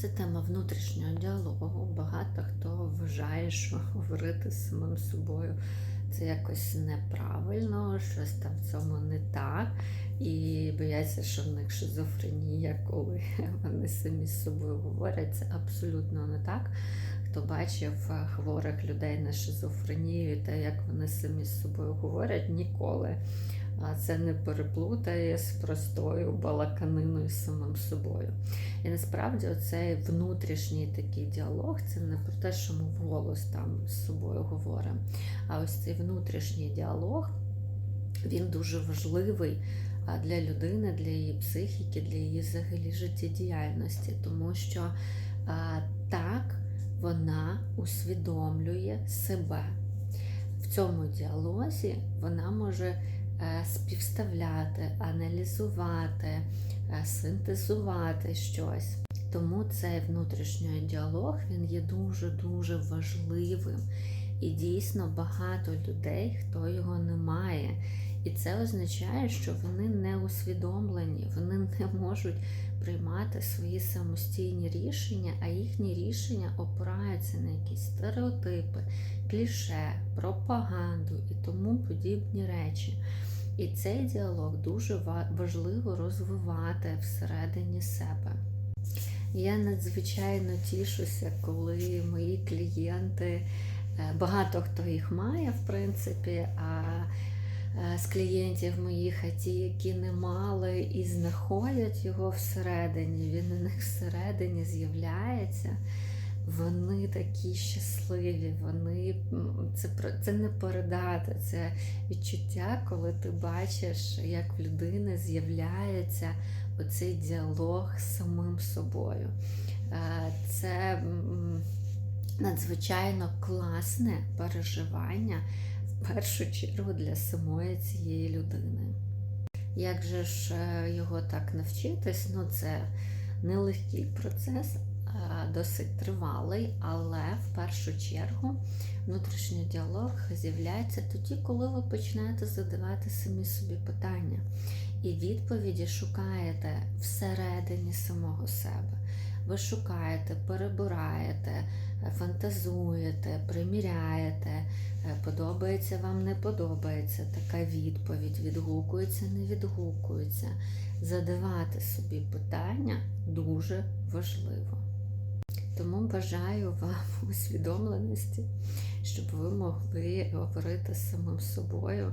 Це тема внутрішнього діалогу. Багато хто вважає, що говорити з самим собою це якось неправильно, щось там в цьому не так. І бояться, що в них шизофренія, коли вони самі з собою говорять. Це абсолютно не так. Хто бачив хворих людей на шизофренію, те, як вони самі з собою говорять, ніколи. А це не переплутає з простою балаканиною самим собою. І насправді цей внутрішній такий діалог це не про те, що ми вголос там з собою говоримо. А ось цей внутрішній діалог він дуже важливий для людини, для її психіки, для її взагалі життєдіяльності, тому що так вона усвідомлює себе. В цьому діалозі вона може співставляти, аналізувати, е, синтезувати щось. Тому цей внутрішній діалог він є дуже-дуже важливим. І дійсно багато людей, хто його не має. І це означає, що вони не усвідомлені, вони не можуть приймати свої самостійні рішення, а їхні рішення опираються на якісь стереотипи, кліше, пропаганду і подібні речі. І цей діалог дуже важливо розвивати всередині себе. Я надзвичайно тішуся, коли мої клієнти, багато хто їх має, в принципі, а з клієнтів моїх, а ті, які не мали і знаходять його всередині, він у них всередині з'являється. Вони такі щасливі, вони це це не передати, це відчуття, коли ти бачиш, як в людини з'являється оцей діалог з самим собою. Це надзвичайно класне переживання в першу чергу для самої цієї людини. Як же ж його так навчитись? Ну, це нелегкий процес, досить тривалий, але в першу чергу внутрішній діалог з'являється тоді, коли ви починаєте задавати самі собі питання. І відповіді шукаєте всередині самого себе. Ви шукаєте, перебираєте, фантазуєте, приміряєте, подобається вам, не подобається така відповідь, відгукується, не відгукується. Задавати собі питання дуже важливо. Тому бажаю вам усвідомленості, щоб ви могли говорити з самим собою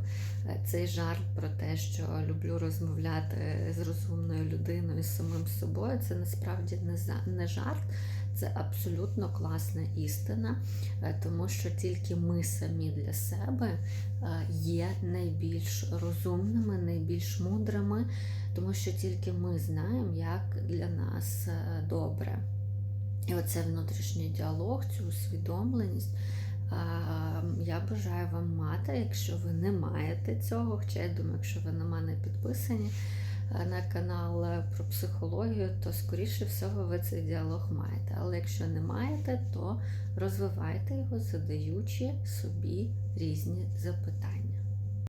цей жарт про те, що люблю розмовляти з розумною людиною, з самим собою. Це насправді не жарт, це абсолютно класна істина, тому що тільки ми самі для себе є найбільш розумними, найбільш мудрими, тому що тільки ми знаємо, як для нас добре. І оце внутрішній діалог, цю усвідомленість. Я бажаю вам мати, якщо ви не маєте цього, хоча я думаю, якщо ви на мене підписані на канал про психологію, то, скоріше всього, ви цей діалог маєте. Але якщо не маєте, то розвивайте його, задаючи собі різні запитання.